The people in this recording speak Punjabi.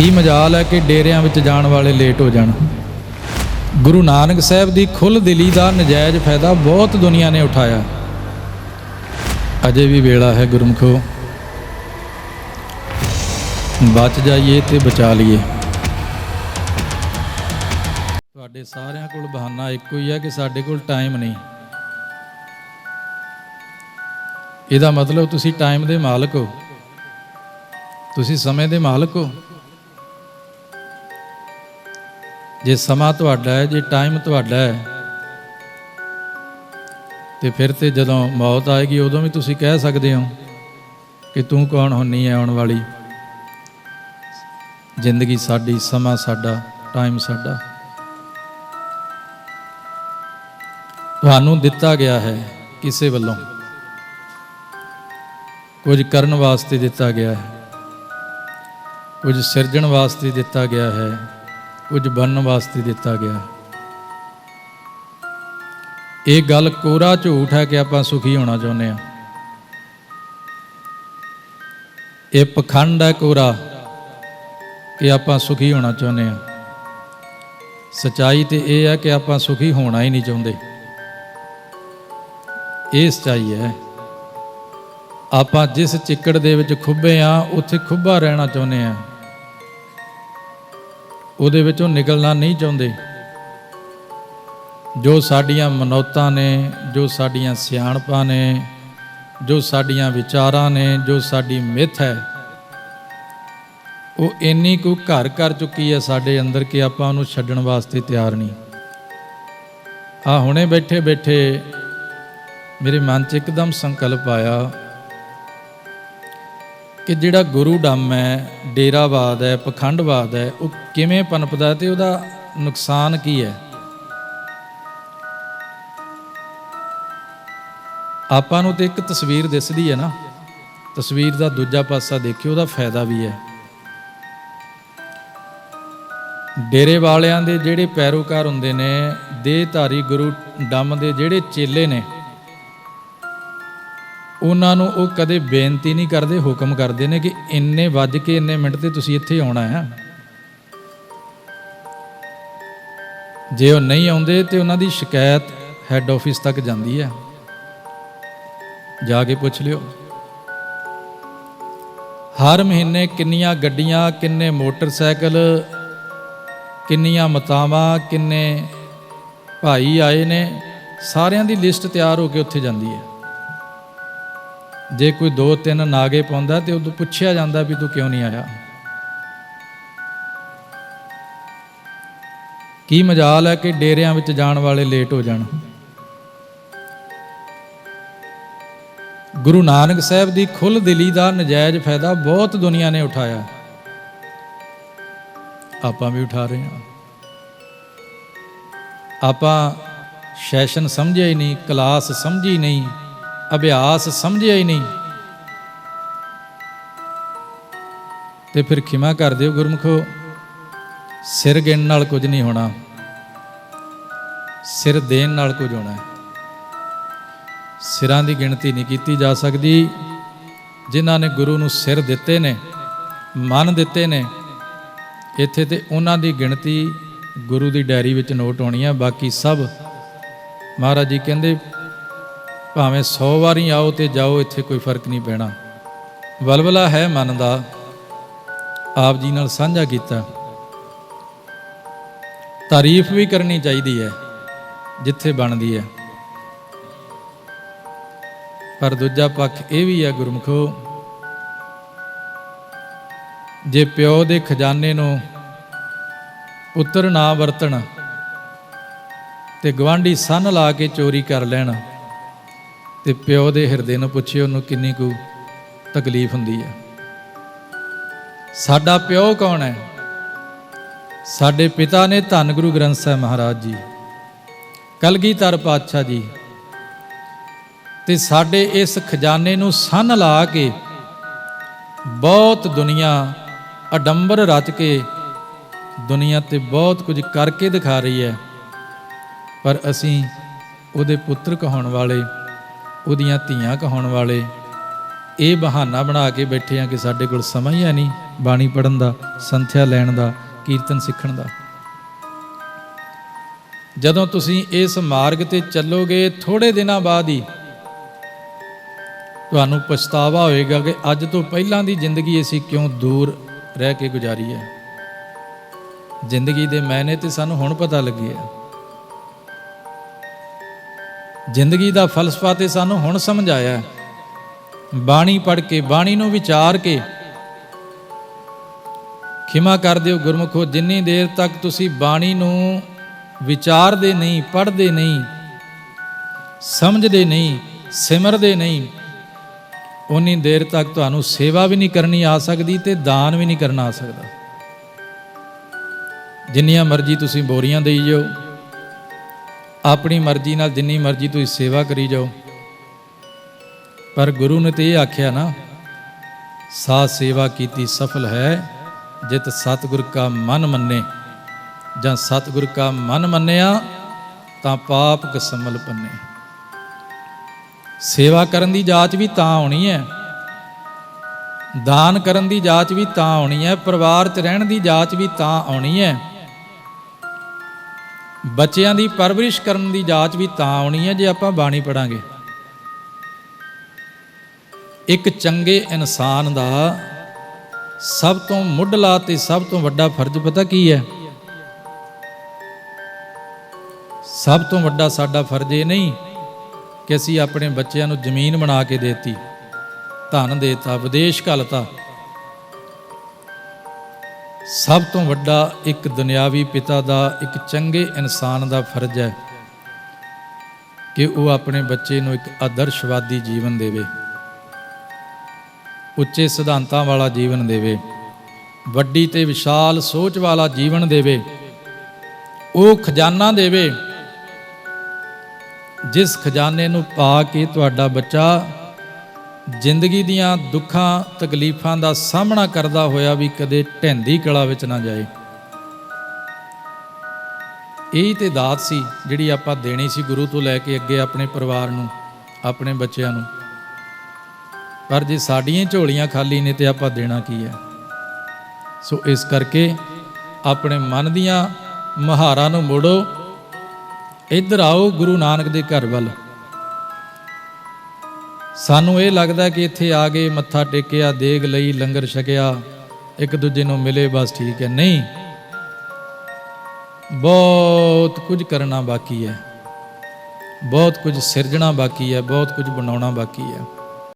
ਕੀ ਮਜਾਲ ਹੈ ਕਿ ਡੇਰਿਆਂ ਵਿੱਚ ਜਾਣ ਵਾਲੇ ਲੇਟ ਹੋ ਜਾਣ। ਗੁਰੂ ਨਾਨਕ ਸਾਹਿਬ ਦੀ ਖੁੱਲ ਦਿਲੀ ਦਾ ਨਜਾਇਜ਼ ਫਾਇਦਾ ਬਹੁਤ ਦੁਨੀਆ ਨੇ ਉਠਾਇਆ। ਅਜੇ ਵੀ ਵੇਲਾ ਹੈ ਗੁਰਮਖੋ। ਬਚ ਜਾਈਏ ਤੇ ਬਚਾ ਲਈਏ। ਤੁਹਾਡੇ ਸਾਰਿਆਂ ਕੋਲ ਬਹਾਨਾ ਇੱਕੋ ਹੀ ਹੈ ਕਿ ਸਾਡੇ ਕੋਲ ਟਾਈਮ ਨਹੀਂ। ਇਹਦਾ ਮਤਲਬ ਤੁਸੀਂ ਟਾਈਮ ਦੇ ਮਾਲਕ ਹੋ। ਤੁਸੀਂ ਸਮੇਂ ਦੇ ਮਾਲਕ ਹੋ। ਜੇ ਸਮਾਂ ਤੁਹਾਡਾ ਹੈ, ਜੇ ਟਾਈਮ ਤੁਹਾਡਾ ਹੈ, ਤੇ ਫਿਰ ਤੇ ਜਦੋਂ ਮੌਤ ਆਏਗੀ, ਉਦੋਂ ਵੀ ਤੁਸੀਂ ਕਹਿ ਸਕਦੇ ਹੋ ਕਿ ਤੂੰ ਕੌਣ ਹੁੰਨੀ ਹੈ ਆਉਣ ਵਾਲੀ? ਜ਼ਿੰਦਗੀ ਸਾਡੀ, ਸਮਾਂ ਸਾਡਾ ਟਾਈਮ ਸਾਡਾ। ਤੁਹਾਨੂੰ ਦਿੱਤਾ ਗਿਆ ਹੈ ਕਿਸੇ ਵੱਲੋਂ। ਕੁਝ ਕਰਨ ਵਾਸਤੇ ਦਿੱਤਾ ਗਿਆ ਹੈ। ਕੁਝ ਸਿਰਜਣ ਵਾਸਤੇ ਦਿੱਤਾ ਗਿਆ ਹੈ। ਕੁਝ ਬਣਨ ਵਾਸਤੇ ਦਿੱਤਾ ਗਿਆ। ਇਹ ਗੱਲ ਕੋਰਾ ਝੂਠ ਹੈ ਕਿ ਆਪਾਂ ਸੁਖੀ ਹੋਣਾ ਚਾਹੁੰਦੇ ਹਾਂ। ਇਹ ਪਖੰਡ ਹੈ ਕੋਰਾ ਕਿ ਆਪਾਂ ਸੁਖੀ ਹੋਣਾ ਚਾਹੁੰਦੇ ਹਾਂ। ਸਚਾਈ ਤੇ ਇਹ ਹੈ ਕਿ ਆਪਾਂ ਸੁਖੀ ਹੋਣਾ ਹੀ ਨਹੀਂ ਚਾਹੁੰਦੇ। ਇਹ ਸਚਾਈ ਹੈ। ਆਪਾਂ ਜਿਸ ਚਿੱਕੜ ਦੇ ਵਿੱਚ ਖੁੱਬੇ ਆ ਉੱਥੇ ਖੁੱਬਾ ਰਹਿਣਾ ਚਾਹੁੰਦੇ ਆ ਉਹਦੇ ਵਿੱਚੋਂ ਨਿਕਲਣਾ ਨਹੀਂ ਚਾਹੁੰਦੇ। ਜੋ ਸਾਡੀਆਂ ਮਨੌਤਾਂ ਨੇ, ਜੋ ਸਾਡੀਆਂ ਸਿਆਣਪਾਂ ਨੇ, ਜੋ ਸਾਡੀਆਂ ਵਿਚਾਰਾਂ ਨੇ, ਜੋ ਸਾਡੀ ਮਿੱਥ ਹੈ, ਉਹ ਇੰਨੀ ਕੁ ਘਰ ਕਰ ਚੁੱਕੀ ਹੈ ਸਾਡੇ ਅੰਦਰ ਕਿ ਆਪਾਂ ਉਹਨੂੰ ਛੱਡਣ ਵਾਸਤੇ ਤਿਆਰ ਨਹੀਂ। ਆ ਹੁਣੇ ਬੈਠੇ ਬੈਠੇ ਮੇਰੇ ਮਨ 'ਚ ਇੱਕਦਮ ਸੰਕਲਪ ਆਇਆ। ਕਿ ਜਿਹੜਾ ਗੁਰੂ ਡੰਮ ਹੈ, ਡੇਰਾਵਾਦ ਹੈ, ਪਖੰਡਵਾਦ ਹੈ, ਉਹ ਕਿਵੇਂ ਪਨਪਦਾ ਤੇ ਉਹਦਾ ਨੁਕਸਾਨ ਕੀ ਹੈ? ਆਪਾਂ ਨੂੰ ਤੇ ਇੱਕ ਤਸਵੀਰ ਦਿਸਦੀ ਹੈ ਨਾ, ਤਸਵੀਰ ਦਾ ਦੂਜਾ ਪਾਸਾ ਦੇਖਿਓ, ਉਹਦਾ ਫਾਇਦਾ ਵੀ ਹੈ। ਡੇਰੇ ਵਾਲਿਆਂ ਦੇ ਜਿਹੜੇ ਪੈਰੋਕਾਰ ਹੁੰਦੇ ਨੇ, ਦੇਹਧਾਰੀ ਗੁਰੂ ਡੰਮ ਦੇ ਜਿਹੜੇ ਚੇਲੇ ਨੇ ਉਹਨਾਂ ਨੂੰ ਉਹ ਕਦੇ ਬੇਨਤੀ ਨਹੀਂ ਕਰਦੇ, ਹੁਕਮ ਕਰਦੇ ਨੇ ਕਿ ਇੰਨੇ ਵੱਜ ਕੇ ਇੰਨੇ ਮਿੰਟ ਤੇ ਤੁਸੀਂ ਇੱਥੇ ਆਉਣਾ ਹੈ। ਜੇ ਉਹ ਨਹੀਂ ਆਉਂਦੇ ਤੇ ਉਹਨਾਂ ਦੀ ਸ਼ਿਕਾਇਤ ਹੈੱਡ ਆਫਿਸ ਤੱਕ ਜਾਂਦੀ ਹੈ। ਜਾ ਕੇ ਪੁੱਛ ਲਿਓ। ਹਰ ਮਹੀਨੇ ਕਿੰਨੀਆਂ ਗੱਡੀਆਂ, ਕਿੰਨੇ ਮੋਟਰਸਾਈਕਲ, ਕਿੰਨੀਆਂ ਮਤਾਵਾਂ, ਕਿੰਨੇ ਭਾਈ ਆਏ ਨੇ, ਸਾਰਿਆਂ ਦੀ ਲਿਸਟ ਤਿਆਰ ਹੋ ਕੇ ਉੱਥੇ ਜਾਂਦੀ ਹੈ। ਜੇ ਕੋਈ ਦੋ ਤਿੰਨ ਨਾਗੇ ਪਾਉਂਦਾ ਤੇ ਉਦੋਂ ਪੁੱਛਿਆ ਜਾਂਦਾ ਵੀ ਤੂੰ ਕਿਉਂ ਨਹੀਂ ਆਇਆ? ਕੀ ਮਜਾਲ ਹੈ ਕਿ ਡੇਰਿਆਂ ਵਿੱਚ ਜਾਣ ਵਾਲੇ ਲੇਟ ਹੋ ਜਾਣ। ਗੁਰੂ ਨਾਨਕ ਸਾਹਿਬ ਦੀ ਖੁੱਲ ਦਿਲੀ ਦਾ ਨਜਾਇਜ਼ ਫਾਇਦਾ ਬਹੁਤ ਦੁਨੀਆ ਨੇ ਉਠਾਇਆ। ਆਪਾਂ ਵੀ ਉਠਾ ਰਹੇ ਹਾਂ। ਆਪਾਂ ਸੈਸ਼ਨ ਸਮਝਿਆ ਹੀ ਨਹੀਂ, ਕਲਾਸ ਸਮਝੀ ਨਹੀਂ। ਅਭਿਆਸ ਸਮਝਿਆ ਹੀ ਨਹੀਂ। ਤੇ ਫਿਰ ਖਿਮਾ ਕਰ ਦਿਓ ਗੁਰਮਖੋ, ਸਿਰ ਗਿਣ ਨਾਲ ਕੁਝ ਨਹੀਂ ਹੋਣਾ। ਸਿਰ ਦੇਣ ਨਾਲ ਕੁਝ ਹੋਣਾ। ਹੈ ਸਿਰਾਂ ਦੀ ਗਿਣਤੀ ਨਹੀਂ ਕੀਤੀ ਜਾ ਸਕਦੀ। ਜਿਨ੍ਹਾਂ ਨੇ ਗੁਰੂ ਨੂੰ ਸਿਰ ਦਿੱਤੇ ਨੇ, ਮਨ ਦਿੱਤੇ ਨੇ, ਇੱਥੇ ਤੇ ਉਹਨਾਂ ਦੀ ਗਿਣਤੀ ਗੁਰੂ ਦੀ ਡਾਇਰੀ ਵਿੱਚ ਨੋਟ ਹੋਣੀ ਆ, ਬਾਕੀ ਸਭ ਮਹਾਰਾਜ ਜੀ ਕਹਿੰਦੇ ਭਾਵੇਂ 100 ਵਾਰੀ ਆਓ ਤੇ ਜਾਓ, ਇੱਥੇ ਕੋਈ ਫ਼ਰਕ ਨਹੀਂ ਪੈਣਾ। ਬਲਬਲਾ ਹੈ ਮਨ ਦਾ, ਆਪ ਜੀ ਨਾਲ ਸਾਂਝਾ ਕੀਤਾ। ਤਾਰੀਫ ਵੀ ਕਰਨੀ ਚਾਹੀਦੀ ਹੈ, ਜਿੱਥੇ ਬਣਦੀ ਹੈ। ਪਰ ਦੂਜਾ ਪੱਖ ਇਹ ਵੀ ਹੈ, ਗੁਰਮਖੋ, ਜੇ ਪਿਓ ਦੇ ਖਜ਼ਾਨੇ ਨੂੰ ਪੁੱਤਰ ਨਾ ਵਰਤਣ ਤੇ ਗਵਾਂਢੀ ਸੰਨ ਲਾ ਕੇ ਚੋਰੀ ਕਰ ਲੈਣ ਤੇ ਪਿਓ ਦੇ ਹਿਰਦੇ ਨੂੰ ਪੁੱਛੇ ਉਹਨੂੰ ਕਿੰਨੀ ਕੁ ਤਕਲੀਫ ਹੁੰਦੀ ਹੈ ਸਾਡਾ ਪਿਓ ਕੌਣ ਹੈ? ਸਾਡੇ ਪਿਤਾ ਨੇ ਧੰਨ ਗੁਰੂ ਗ੍ਰੰਥ ਸਾਹਿਬ ਮਹਾਰਾਜ ਜੀ, ਕਲਗੀਧਰ ਪਾਤਸ਼ਾਹ ਜੀ, ਤੇ ਸਾਡੇ ਇਸ ਖਜ਼ਾਨੇ ਨੂੰ ਸੰਨ ਲਾ ਕੇ ਬਹੁਤ ਦੁਨੀਆ ਅਡੰਬਰ ਰਚ ਕੇ ਦੁਨੀਆ ਤੇ ਬਹੁਤ ਕੁਝ ਕਰਕੇ ਦਿਖਾ ਰਹੀ ਹੈ। ਪਰ ਅਸੀਂ ਉਹਦੇ ਪੁੱਤਰ ਕਹਾਉਣ ਵਾਲੇ ਉਹਦੀਆਂ ਧੀਆਂ ਕਹਾਉਣ ਵਾਲੇ, ਇਹ ਬਹਾਨਾ ਬਣਾ ਕੇ ਬੈਠੇ ਆ ਕਿ ਸਾਡੇ ਕੋਲ ਸਮਾਂ ਹੀ ਹੈ ਨਹੀਂ ਬਾਣੀ ਪੜਨ ਦਾ, ਸੰਥਿਆ ਲੈਣ ਦਾ, ਕੀਰਤਨ ਸਿੱਖਣ ਦਾ। ਜਦੋਂ ਤੁਸੀਂ ਇਸ ਮਾਰਗ ਤੇ ਚੱਲੋਗੇ ਥੋੜੇ ਦਿਨਾਂ ਬਾਅਦ ਹੀ ਤੁਹਾਨੂੰ ਪਛਤਾਵਾ ਹੋਏਗਾ ਕਿ ਅੱਜ ਤੋਂ ਪਹਿਲਾਂ ਦੀ ਜ਼ਿੰਦਗੀ ਅਸੀਂ ਕਿਉਂ ਦੂਰ ਰਹਿ ਕੇ ਗੁਜ਼ਾਰੀ ਹੈ। ਜ਼ਿੰਦਗੀ ਦੇ ਮਾਇਨੇ ਤੇ ਸਾਨੂੰ ਹੁਣ ਪਤਾ ਲੱਗੇ ਆ। ਜ਼ਿੰਦਗੀ ਦਾ ਫਲਸਫਾ ਤੇ ਸਾਨੂੰ ਹੁਣ ਸਮਝ ਆਇਆ ਬਾਣੀ ਪੜ੍ਹ ਕੇ, ਬਾਣੀ ਨੂੰ ਵਿਚਾਰ ਕੇ ਖਿਮਾ ਕਰ ਦਿਓ ਗੁਰਮੁਖੋ, ਜਿੰਨੀ ਦੇਰ ਤੱਕ ਤੁਸੀਂ ਬਾਣੀ ਨੂੰ ਵਿਚਾਰਦੇ ਨਹੀਂ, ਪੜ੍ਹਦੇ ਨਹੀਂ, ਸਮਝਦੇ ਨਹੀਂ, ਸਿਮਰਦੇ ਨਹੀਂ ਉਨੀ ਦੇਰ ਤੱਕ ਤੁਹਾਨੂੰ ਸੇਵਾ ਵੀ ਨਹੀਂ ਕਰਨੀ ਆ ਸਕਦੀ ਤੇ ਦਾਨ ਵੀ ਨਹੀਂ ਕਰਨਾ ਆ ਸਕਦਾ। ਜਿੰਨੀਆਂ ਮਰਜ਼ੀ ਤੁਸੀਂ ਬੋਰੀਆਂ ਦੇਈ ਜਾਓ। ਆਪਣੀ ਮਰਜ਼ੀ ਨਾਲ ਜਿੰਨੀ ਮਰਜ਼ੀ ਤੁਸੀਂ ਸੇਵਾ ਕਰੀ ਜਾਓ। ਪਰ ਗੁਰੂ ਨੇ ਤੇ ਇਹ ਆਖਿਆ ਨਾ ਸਾ ਸੇਵਾ ਕੀਤੀ ਸਫਲ ਹੈ, ਜਿਤ ਸਤਿਗੁਰ ਕਾ ਮਨ ਮੰਨੇ। ਜਾਂ ਸਤਿਗੁਰ ਕਾ ਮਨ ਮੰਨਿਆ, ਤਾਂ ਪਾਪ ਕਸਮਲ ਪੰਨੇ। ਸੇਵਾ ਕਰਨ ਦੀ ਜਾਚ ਵੀ ਤਾਂ ਆਉਣੀ ਹੈ। ਦਾਨ ਕਰਨ ਦੀ ਜਾਚ ਵੀ ਤਾਂ ਆਉਣੀ ਹੈ। ਪਰਿਵਾਰ 'ਚ ਰਹਿਣ ਦੀ ਜਾਚ ਵੀ ਤਾਂ ਆਉਣੀ ਹੈ। ਬੱਚਿਆਂ ਦੀ ਪਰਵਰਿਸ਼ ਕਰਨ ਦੀ ਜਾਂਚ ਵੀ ਤਾਂ ਆਉਣੀ ਹੈ ਜੇ ਆਪਾਂ ਬਾਣੀ ਪੜਾਂਗੇ। ਇੱਕ ਚੰਗੇ ਇਨਸਾਨ ਦਾ ਸਭ ਤੋਂ ਮੁੱਢਲਾ ਤੇ ਸਭ ਤੋਂ ਵੱਡਾ ਫਰਜ਼ ਪਤਾ ਕੀ ਹੈ? ਸਭ ਤੋਂ ਵੱਡਾ ਸਾਡਾ ਫਰਜ਼ ਇਹ ਨਹੀਂ ਕਿ ਅਸੀਂ ਆਪਣੇ ਬੱਚਿਆਂ ਨੂੰ ਜ਼ਮੀਨ ਬਣਾ ਕੇ ਦੇਤੀ, ਧਨ ਦੇਤਾ, ਵਿਦੇਸ਼ ਘਲਤਾ। ਸਭ ਤੋਂ ਵੱਡਾ ਇੱਕ ਦੁਨਿਆਵੀ ਪਿਤਾ ਦਾ, ਇੱਕ ਚੰਗੇ ਇਨਸਾਨ ਦਾ ਫਰਜ਼ ਹੈ ਕਿ ਉਹ ਆਪਣੇ ਬੱਚੇ ਨੂੰ ਇੱਕ ਆਦਰਸ਼ਵਾਦੀ ਜੀਵਨ ਦੇਵੇ, ਉੱਚੇ ਸਿਧਾਂਤਾਂ ਵਾਲਾ ਜੀਵਨ ਦੇਵੇ, ਵੱਡੀ ਤੇ ਵਿਸ਼ਾਲ ਸੋਚ ਵਾਲਾ ਜੀਵਨ ਦੇਵੇ, ਉਹ ਖਜ਼ਾਨਾ ਦੇਵੇ, ਜਿਸ ਖਜ਼ਾਨੇ ਨੂੰ ਪਾ ਕੇ ਤੁਹਾਡਾ ਬੱਚਾ ਜ਼ਿੰਦਗੀ ਦੀਆਂ ਦੁੱਖਾਂ, ਤਕਲੀਫਾਂ ਦਾ ਸਾਹਮਣਾ ਕਰਦਾ ਹੋਇਆ ਵੀ ਕਦੇ ਢੈਂਦੀ ਕਲਾ ਵਿੱਚ ਨਾ ਜਾਏ। ਇਹ ਤੇ ਦਾਤ ਸੀ ਜਿਹੜੀ ਆਪਾਂ ਦੇਣੀ ਸੀ ਗੁਰੂ ਤੋਂ ਲੈ ਕੇ ਅੱਗੇ ਆਪਣੇ ਪਰਿਵਾਰ ਨੂੰ, ਆਪਣੇ ਬੱਚਿਆਂ ਨੂੰ। ਪਰ ਜੇ ਸਾਡੀਆਂ ਝੋਲੀਆਂ ਖਾਲੀ ਨੇ ਤੇ ਆਪਾਂ ਦੇਣਾ ਕੀ ਹੈ? ਸੋ ਇਸ ਕਰਕੇ ਆਪਣੇ ਮਨ ਦੀਆਂ ਮਹਾਰਾਂ ਨੂੰ ਮੋੜੋ। ਇੱਧਰ ਆਓ ਗੁਰੂ ਨਾਨਕ ਦੇ ਘਰ ਵੱਲ। ਸਾਨੂੰ ਇਹ ਲੱਗਦਾ ਕਿ ਇੱਥੇ ਆ ਗਏ ਮੱਥਾ ਟੇਕਿਆ, ਦੇਗ ਲਈ, ਲੰਗਰ ਛਕਿਆ, ਇੱਕ ਦੂਜੇ ਨੂੰ ਮਿਲੇ, ਬਸ ਠੀਕ ਹੈ। ਨਹੀਂ। ਬਹੁਤ ਕੁਝ ਕਰਨਾ ਬਾਕੀ ਹੈ। ਬਹੁਤ ਕੁਝ ਸਿਰਜਣਾ ਬਾਕੀ ਹੈ, ਬਹੁਤ ਕੁਝ ਬਣਾਉਣਾ ਬਾਕੀ ਹੈ।